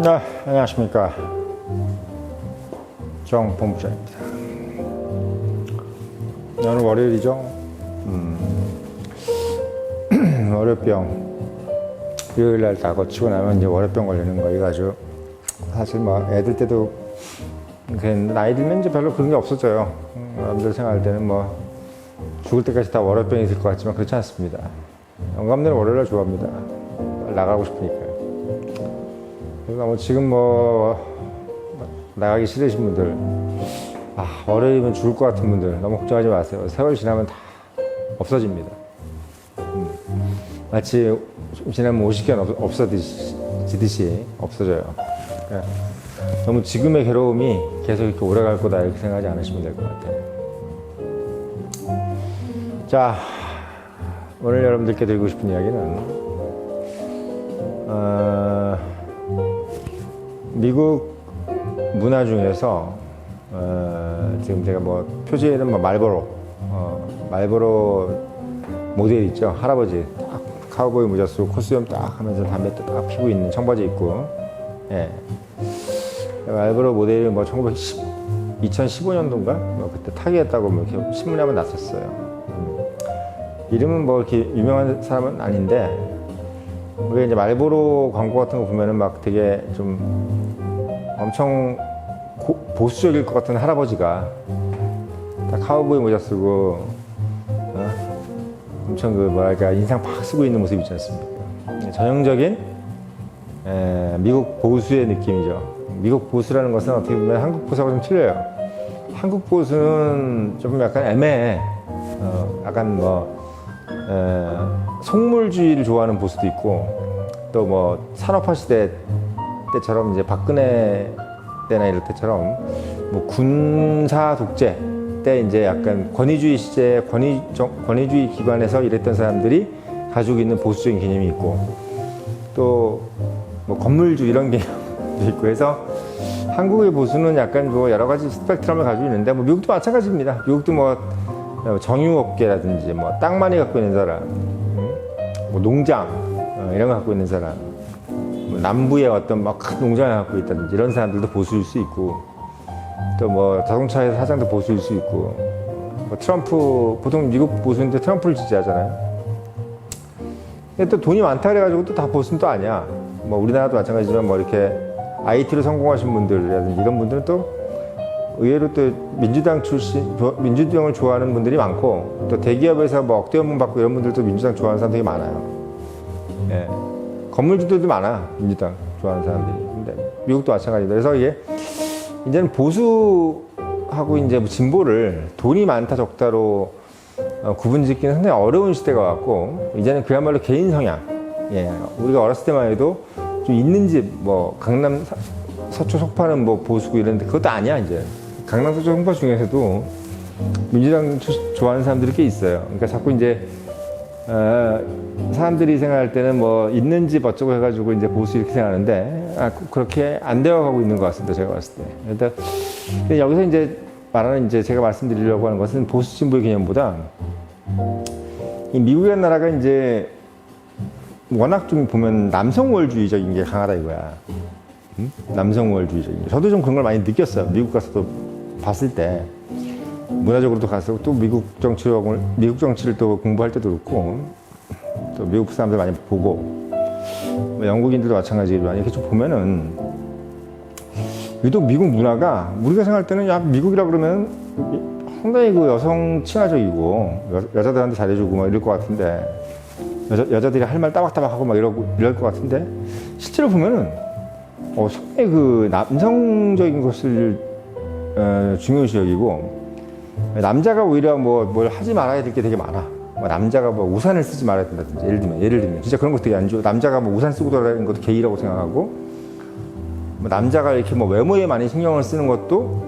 네, 안녕하십니까. 정 본부장입니다. 오늘 월요일이죠. 음, 월요병. 일요일 날 다 거치고 나면 이제 월요병 걸리는 거. 이가지고 사실 뭐 애들 때도 그 나이 들면 이제 별로 그런 게 없어져요. 음, 남들 생각할 때는 뭐 죽을 때까지 다 월요병이 있을 것 같지만 그렇지 않습니다. 영감들은 월요일을 좋아합니다. 나가고 싶으니까 요. 그래서 뭐 지금 뭐 나가기 싫으신 분들, 아 월요일이면 죽을 것 같은 분들 너무 걱정하지 마세요. 세월 지나면 다 없어집니다. 음. 마치 좀 지나면 50개는 없어지듯이 없어져요. 그러니까 너무 지금의 괴로움이 계속 이렇게 오래 갈 거다 이렇게 생각하지 않으시면 될 것 같아요. 자, 오늘 여러분들께 드리고 싶은 이야기는 어, 미국 문화 중에서 어, 지금 제가 뭐 표지에는 뭐 말보로 어, 말보로 모델 있죠. 할아버지 딱 카우보이 모자 쓰고 코스염 딱 하면서 담배 딱 피고 있는 청바지 입고. 예. 말보로 모델이 뭐 1910, 2015년도인가? 뭐 그때 타기했다고 뭐 이렇게 신문에 한번 났었어요. 음. 이름은 뭐 이렇게 유명한 사람은 아닌데 우리가 이제 말보로 광고 같은 거 보면은 막 되게 좀 엄청 고- 보수적일 것 같은 할아버지가 딱 카우보이 모자 쓰고 어? 엄청 그 뭐랄까 인상 팍 쓰고 있는 모습 있지 않습니까? 전형적인 에, 미국 보수의 느낌이죠. 미국 보수라는 것은 어떻게 보면 한국 보수하고 좀 틀려요. 한국 보수는 좀 약간 애매해. 어, 약간 뭐 에, 속물주의를 좋아하는 보수도 있고 또 뭐 산업화 시대 때처럼 이제 박근혜 때나 이럴 때처럼 뭐 군사 독재 때 이제 약간 권위주의 시대 권위 정- 권위주의 기관에서 일했던 사람들이 가지고 있는 보수적인 개념이 있고 또 뭐 건물주 이런 개념도 있고 해서 한국의 보수는 약간 뭐 여러 가지 스펙트럼을 가지고 있는데 뭐 미국도 마찬가지입니다. 미국도 뭐 정유업계라든지 뭐 땅 많이 갖고 있는 사람, 음, 뭐 농장 어, 이런 거 갖고 있는 사람, 뭐 남부에 어떤 막 큰 농장을 갖고 있다든지 이런 사람들도 보수일 수 있고 또 뭐 자동차 회사 사장도 보수일 수 있고 뭐 트럼프 보통 미국 보수인데 트럼프를 지지하잖아요. 근데 또 돈이 많다 그래가지고 또 다 보수는 또 아니야. 뭐 우리나라도 마찬가지지만 뭐 이렇게 IT로 성공하신 분들이라든지 이런 분들은 또 의외로 또 민주당 출신, 조- 민주당을 좋아하는 분들이 많고 또 대기업에서 뭐 억대 연봉 받고 이런 분들도 민주당 좋아하는 사람들이 많아요. 예. 건물주들도 많아 민주당 좋아하는 사람들이. 근데 미국도 마찬가지다. 그래서 이게 이제는 보수하고 이제 뭐 진보를 돈이 많다 적다로 어, 구분짓기는 상당히 어려운 시대가 왔고 이제는 그야말로 개인 성향. 예, 우리가 어렸을 때만 해도 좀 있는 집 뭐 강남 사- 서초 속파는 뭐 보수고 이런데 그것도 아니야 이제 강남 서초 송파 중에서도 민주당 주- 좋아하는 사람들이 꽤 있어요. 그러니까 자꾸 이제 어, 사람들이 생각할 때는 뭐 있는 집 어쩌고 해가지고 이제 보수 이렇게 생각하는데 아, 그- 그렇게 안 되어가고 있는 것 같습니다. 제가 봤을 때. 근데, 여기서 이제 말하는 이제 제가 말씀드리려고 하는 것은 보수 진보의 개념보다 이 미국이라는 나라가 이제 워낙 좀 보면 남성월주의적인 게 강하다 이거야. 음? 남성월주의적인 게. 저도 좀 그런 걸 많이 느꼈어요. 미국 가서도 봤을 때. 문화적으로도 가서 또 미국 정치를 미국 정치를 또 공부할 때도 그렇고 또 미국 사람들 많이 보고 뭐 영국인들도 마찬가지지만 이렇게 좀 보면은 유독 미국 문화가 우리가 생각할 때는 야 미국이라 그러면 상당히 그 여성 친화적이고 여, 여자들한테 잘해주고 막 이럴 것 같은데 여자, 여자들이 할 말 따박따박하고 막 이러고 이럴 것 같은데 실제로 보면은 어, 상당히 그 남성적인 것을 어, 중요시 여기고 남자가 오히려 뭐 뭘 하지 말아야 될 게 되게 많아. 뭐 남자가 뭐 우산을 쓰지 말아야 된다든지 예를 들면 예를 들면 진짜 그런 거 되게 안 좋아. 남자가 뭐 우산 쓰고 돌아다니는 것도 게이라고 생각하고 뭐 남자가 이렇게 뭐 외모에 많이 신경을 쓰는 것도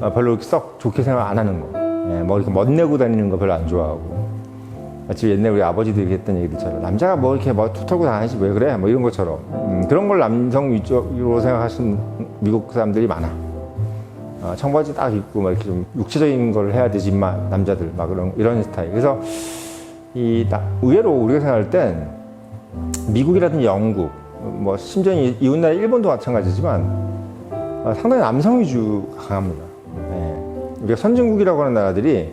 어, 별로 썩 좋게 생각 안 하는 거. 예, 뭐 이렇게 멋내고 다니는 거 별로 안 좋아하고. 마치 옛날 우리 아버지들이 했던 얘기들처럼 남자가 뭐 이렇게 뭐 툭 털고 다니지 왜 그래? 뭐 이런 것처럼 음, 그런 걸 남성 위주로 생각하시는 미국 사람들이 많아. 어, 청바지 딱 입고 막 이렇게 좀 육체적인 걸 해야 되지 마 남자들 막 그런 이런 스타일. 그래서 이 나- 의외로 우리가 생각할 땐 미국이라든지 영국 뭐 심지어 이- 이웃나라 일본도 마찬가지지만 아, 상당히 남성 위주가 강합니다. 예. 우리가 선진국이라고 하는 나라들이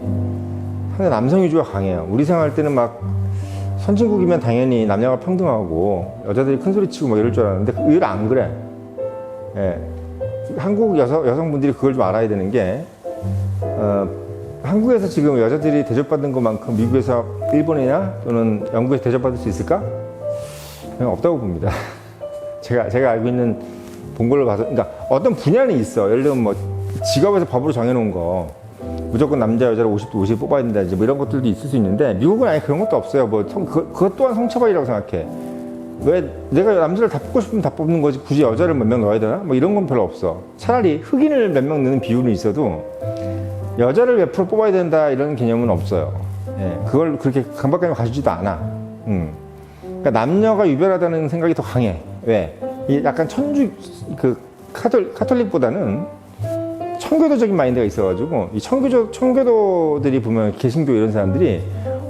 상당히 남성 위주가 강해요. 우리 생각할 때는 막 선진국이면 당연히 남녀가 평등하고 여자들이 큰 소리 치고 막 이럴 줄 알았는데 의외로 안 그래. 예. 한국 여성, 여성분들이 그걸 좀 알아야 되는 게, 어, 한국에서 지금 여자들이 대접받는 것만큼 미국에서 일본이나 또는 영국에서 대접받을 수 있을까? 없다고 봅니다. 제가, 제가 알고 있는 본 걸로 봐서, 그러니까 어떤 분야는 있어. 예를 들면 뭐 직업에서 법으로 정해놓은 거, 무조건 남자 여자를 50대 50 뽑아야 된다든지 뭐 이런 것들도 있을 수 있는데 미국은 아예 그런 것도 없어요. 뭐 성, 그, 그것 또한 성차별이라고 생각해. 왜 내가 남자를 다 뽑고 싶으면 다 뽑는 거지 굳이 여자를 몇 명 넣어야 되나? 뭐 이런 건 별로 없어. 차라리 흑인을 몇 명 넣는 비율은 있어도 여자를 몇 프로 뽑아야 된다 이런 개념은 없어요. 예, 그걸 그렇게 강박감이 가지지도 않아. 음. 그러니까 남녀가 유별하다는 생각이 더 강해. 왜? 이 약간 천주 그 카톨, 카톨릭보다는 청교도적인 마인드가 있어가지고 이 청교도 청교도들이 보면 개신교 이런 사람들이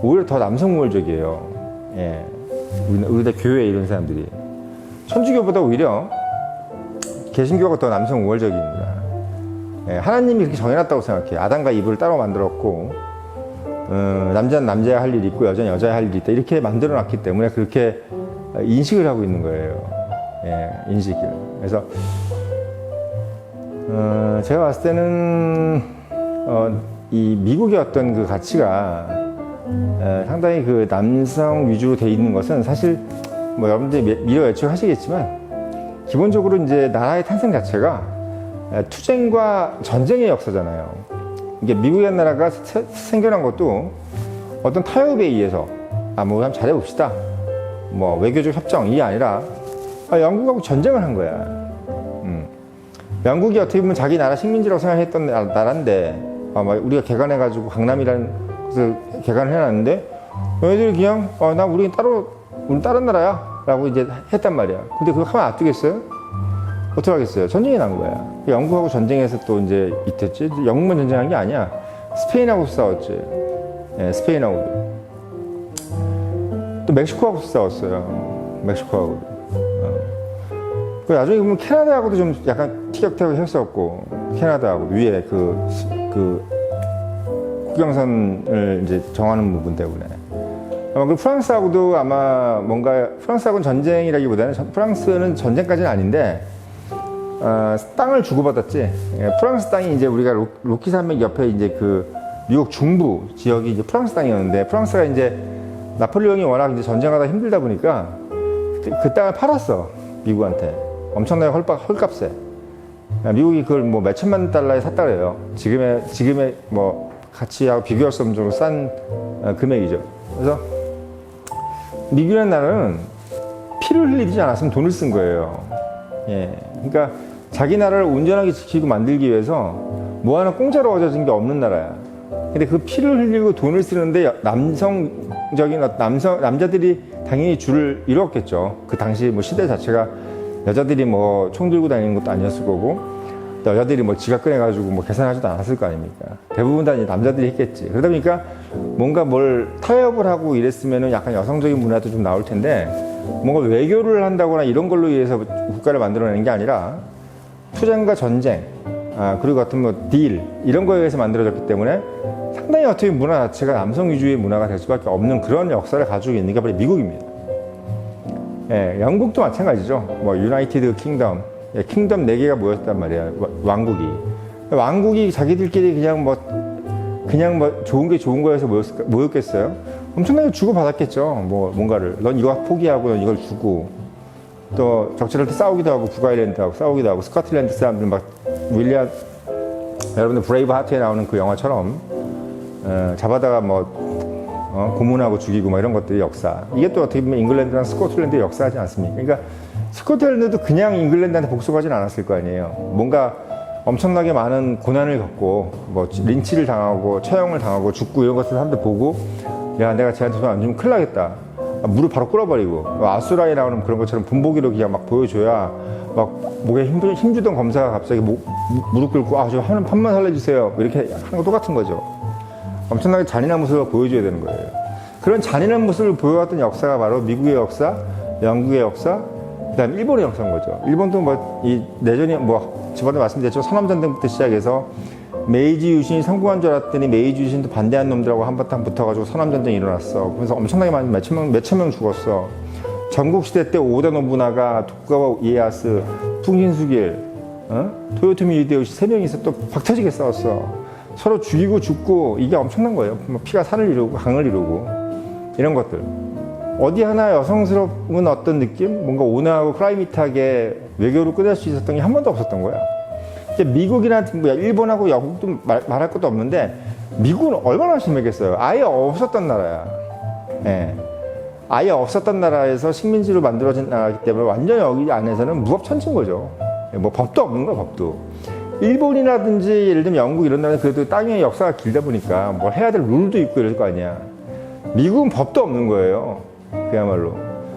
오히려 더 남성 우월적이에요. 예, 우리- 우리나라 교회 이런 사람들이 천주교보다 오히려 개신교가 더 남성 우월적입니다. 예, 하나님이 그렇게 정해놨다고 생각해요. 아담과 이브를 따로 만들었고 어, 남자는 남자야 할 일이 있고 여자는 여자야 할 일이 있다 이렇게 만들어놨기 때문에 그렇게 인식을 하고 있는 거예요. 예, 인식을. 그래서 어, 제가 봤을 때는 어, 이 미국의 어떤 그 가치가 에, 상당히 그 남성 위주로 돼 있는 것은 사실 뭐 여러분들이 미- 미래 예측하시겠지만 기본적으로 이제 나라의 탄생 자체가 에, 투쟁과 전쟁의 역사잖아요. 이게 미국의 나라가 세- 생겨난 것도 어떤 타협에 의해서 아, 뭐 한번 잘해봅시다. 뭐 외교적 협정 이게 아니라 아, 영국하고 전쟁을 한 거야. 음. 영국이 어떻게 보면 자기 나라 식민지라고 생각했던 나- 나라인데 아마 우리가 개간해가지고 강남이라는 것을 개간을 해놨는데 얘네들이 그냥 어, 나 우리 따로 우리 다른 나라야 라고 이제 했단 말이야. 근데 그거 하면 안 뜨겠어요? 어떻게 하겠어요? 전쟁이 난 거야. 영국하고 전쟁에서 또 이제 이랬지. 영국만 전쟁한 게 아니야. 스페인하고 싸웠지. 예, 스페인하고도. 또 멕시코하고 싸웠어요. 멕시코하고도. 그 나중에 보면 캐나다하고도 좀 약간 티격태격 했었고 캐나다하고 위에 그, 수- 그 국경선을 이제 정하는 부분 때문에. 아마 그 프랑스하고도 아마 뭔가 프랑스하고는 전쟁이라기보다는 전- 프랑스는 전쟁까지는 아닌데 어, 땅을 주고받았지. 예, 프랑스 땅이 이제 우리가 로, 로키 산맥 옆에 이제 그 미국 중부 지역이 이제 프랑스 땅이었는데 프랑스가 이제 나폴레옹이 워낙 이제 전쟁하다 힘들다 보니까 그, 그 땅을 팔았어 미국한테. 엄청나게 헐값, 헐값에. 미국이 그걸 뭐 몇천만 달러에 샀다 그래요. 지금의 지금의 뭐 가치하고 비교할 수 없는 정도로 싼 어, 금액이죠. 그래서 미국이라는 나라는 피를 흘리지 않았으면 돈을 쓴 거예요. 예. 그러니까 자기 나라를 온전하게 지키고 만들기 위해서 뭐 하나 공짜로 얻어진 게 없는 나라야. 근데 그 피를 흘리고 돈을 쓰는데 남성적인 어- 남성 남자들이 당연히 줄을 이뤘겠죠. 그 당시 뭐 시대 자체가 여자들이 뭐 총 들고 다니는 것도 아니었을 거고. 또 여자들이 뭐 지갑 꺼내가지고 뭐 계산하지도 않았을 거 아닙니까? 대부분 다 남자들이 했겠지. 그러다 보니까 뭔가 뭘 타협을 하고 이랬으면은 약간 여성적인 문화도 좀 나올 텐데 뭔가 외교를 한다거나 이런 걸로 위해서 국가를 만들어내는 게 아니라 투쟁과 전쟁, 아, 그리고 어떤 뭐 딜, 이런 거에 의해서 만들어졌기 때문에 상당히 어떻게 문화 자체가 남성 위주의 문화가 될 수밖에 없는 그런 역사를 가지고 있는 게 바로 미국입니다. 예, 영국도 마찬가지죠. 뭐, 유나이티드 킹덤, 예, 킹덤 4개가 모였단. 와- 왕국이. 왕국이 자기들끼리 그냥 뭐, 그냥 뭐 좋은 게 좋은 거여서 모였, 모였겠어요? 엄청나게 주고받았겠죠. 뭐, 뭔가를. 넌 이거 포기하고 넌 이걸 주고. 또 적절할 때 싸우기도 하고 북아일랜드하고 싸우기도 하고 스코틀랜드 사람들 막 윌리엄 여러분들 브레이브 하트에 나오는 그 영화처럼 어, 잡아다가 뭐 어, 고문하고 죽이고 뭐 이런 것들이 역사 이게 또 어떻게 보면 잉글랜드랑 스코틀랜드의 역사하지 않습니까? 그러니까 스코틀랜드도 그냥 잉글랜드한테 복수하진 않았을 거 아니에요. 뭔가 엄청나게 많은 고난을 겪고 뭐 린치를 당하고 처형을 당하고 죽고 이런 것을 사람들 보고 야 내가 쟤한테 손 안 주면 큰일 나겠다. 무릎 바로 꿇어버리고 아수라에 나오는 그런 것처럼 분보기로 그냥 막 보여줘야 막 목에 힘, 힘주던 검사가 갑자기 목, 무- 무릎 꿇고 아저 한 판만 살려주세요 이렇게 하는 거 똑같은 거죠. 엄청나게 잔인한 모습을 보여줘야 되는 거예요. 그런 잔인한 모습을 보여왔던 역사가 바로 미국의 역사, 영국의 역사, 그다음 일본의 역사인 거죠. 일본도 뭐 이 내전이 뭐 저번에 말씀드렸죠 선남전쟁부터 시작해서 메이지 유신이 성공한 줄 알았더니 메이지 유신도 반대한 놈들하고 한바탕 붙어가지고 선남전쟁이 일어났어. 그래서 엄청나게 많이 몇천 명 몇천 명 죽었어. 전국 시대 때 오다 노부나가 도쿠가와 이에야스, 풍신수길, 어? 토요토미 유대요시 세 명이서 또 박터지게 싸웠어. 서로 죽이고 죽고 이게 엄청난 거예요. 뭐 피가 산을 이루고 강을 이루고 이런 것들. 어디 하나 여성스러운 어떤 느낌, 뭔가 온화하고 클라이밋하게 외교로 끊을 수 있었던 게 한 번도 없었던 거야. 미국이나 뭐 일본하고 영국도 말, 말할 것도 없는데 미국은 얼마나 심했겠어요. 아예 없었던 나라야. 예. 아예 없었던 나라에서 식민지로 만들어진 나라이기 때문에 완전 여기 안에서는 무법천지인 거죠. 예, 뭐 법도 없는 거야, 법도. 일본이라든지 예를 들면 영국 이런 나라는 그래도 땅의 역사가 길다 보니까 뭘 해야 될 룰도 있고 이럴 거 아니야. 미국은 법도 없는 거예요. 그야말로.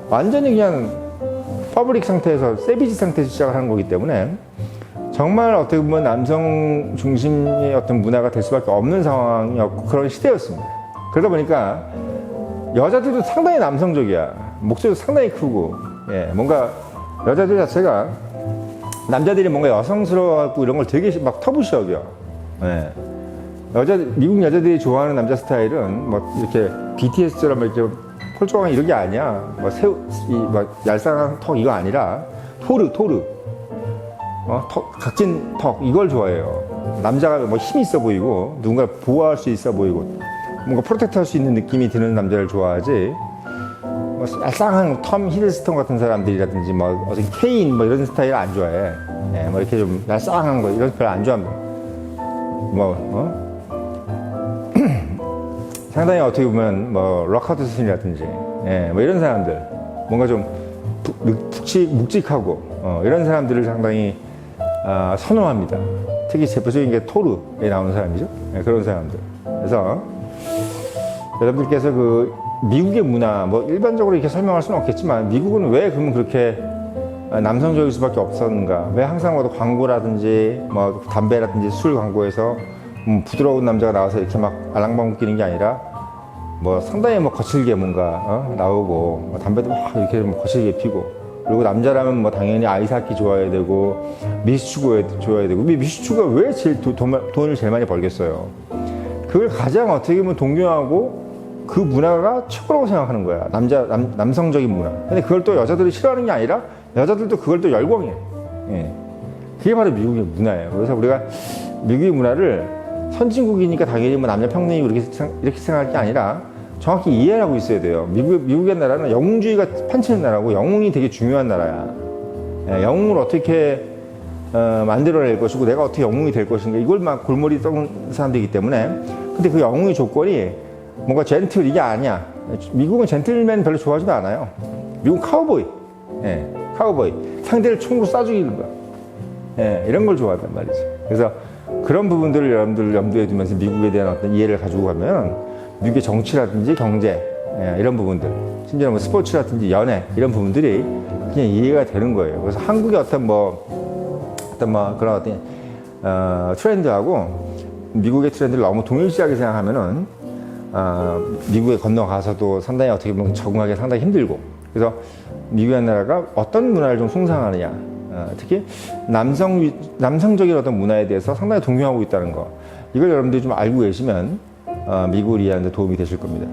완전히 그냥 퍼블릭 상태에서 세비지 상태에서 시작을 하는 거기 때문에 정말 어떻게 보면 남성 중심의 어떤 문화가 될 수밖에 없는 상황이었고 그런 시대였습니다. 그러다 보니까 여자들도 상당히 남성적이야. 목소리도 상당히 크고, 예, 뭔가 여자들 자체가 남자들이 뭔가 여성스러워하고 이런 걸 되게 막 터부시 여겨. 예. 여자, 미국 여자들이 좋아하는 남자 스타일은 뭐 이렇게 BTS처럼 이렇게 폴조강 이런 게 아니야. 뭐 새우, 이, 막 얄쌍한 턱 이거 아니라 토르, 토르. 어, 턱, 각진 턱 이걸 좋아해요. 남자가 뭐 힘이 있어 보이고 누군가를 보호할 수 있어 보이고 뭔가 프로텍트 할 수 있는 느낌이 드는 남자를 좋아하지. 뭐 얄쌍한 텀 히들스톤 같은 사람들이라든지 뭐 어떤 케인 뭐 이런 스타일 안 좋아해. 예, 뭐 이렇게 좀 얄쌍한 거 이런 별로 안 좋아합니다. 뭐 어? 상당히 어떻게 보면 뭐 럭하드 스슨이라든지 예, 뭐 이런 사람들 뭔가 좀 묵- 묵직, 묵직하고 어, 이런 사람들을 상당히 아, 선호합니다. 특히 대표적인 게 토르에 나오는 사람이죠. 예, 그런 사람들. 그래서 여러분들께서 그 미국의 문화 뭐 일반적으로 이렇게 설명할 수는 없겠지만 미국은 왜 그러면 그렇게 남성적일 수밖에 없었는가? 왜 항상 뭐 광고라든지 뭐 담배라든지 술 광고에서 음, 부드러운 남자가 나와서 이렇게 막 알랑방 웃기는 게 아니라 뭐 상당히 뭐 거칠게 뭔가 어? 나오고 뭐 담배도 막 이렇게 뭐 거칠게 피고 그리고 남자라면 뭐 당연히 아이스하키 좋아해야 되고 미스축구 좋아해야 되고 근데 미스축구가 왜 제일 도- 돈- 돈을 제일 많이 벌겠어요? 그걸 가장 어떻게 보면 동요하고 그 문화가 최고라고 생각하는 거야. 남자, 남, 남성적인 문화. 근데 그걸 또 여자들이 싫어하는 게 아니라 여자들도 그걸 또 열광해. 예. 그게 바로 미국의 문화예요. 그래서 우리가 미국의 문화를 선진국이니까 당연히 뭐 남녀 평등이 이렇게, 생- 이렇게 생각할 게 아니라 정확히 이해를 하고 있어야 돼요. 미국, 미국의 나라는 영웅주의가 판치는 나라고 영웅이 되게 중요한 나라야. 예, 영웅을 어떻게 어, 만들어낼 것이고 내가 어떻게 영웅이 될 것인가 이걸 막 골머리 떠는 사람들이기 때문에 근데 그 영웅의 조건이 뭔가 젠틀 이게 아니야. 미국은 젠틀맨 별로 좋아하지도 않아요. 미국은 카우보이. 예, 카우보이. 상대를 총으로 쏴 죽이는 거야. 예, 이런 걸 좋아한단 말이죠 그래서 그런 부분들을 여러분들 염두에 두면서 미국에 대한 어떤 이해를 가지고 가면 미국의 정치라든지 경제 예, 이런 부분들 심지어 뭐 스포츠라든지 연애 이런 부분들이 그냥 이해가 되는 거예요. 그래서 한국의 어떤 뭐 어떤 뭐 그런 어떤 어, 트렌드하고 미국의 트렌드를 너무 동일시하게 생각하면은 어, 미국에 건너가서도 상당히 어떻게 보면 적응하기 상당히 힘들고 그래서 미국의 나라가 어떤 문화를 좀 숭상하느냐 어, 특히 남성 위- 남성적인 어떤 문화에 대해서 상당히 동요하고 있다는 거 이걸 여러분들이 좀 알고 계시면 어, 미국을 이해하는 데 도움이 되실 겁니다.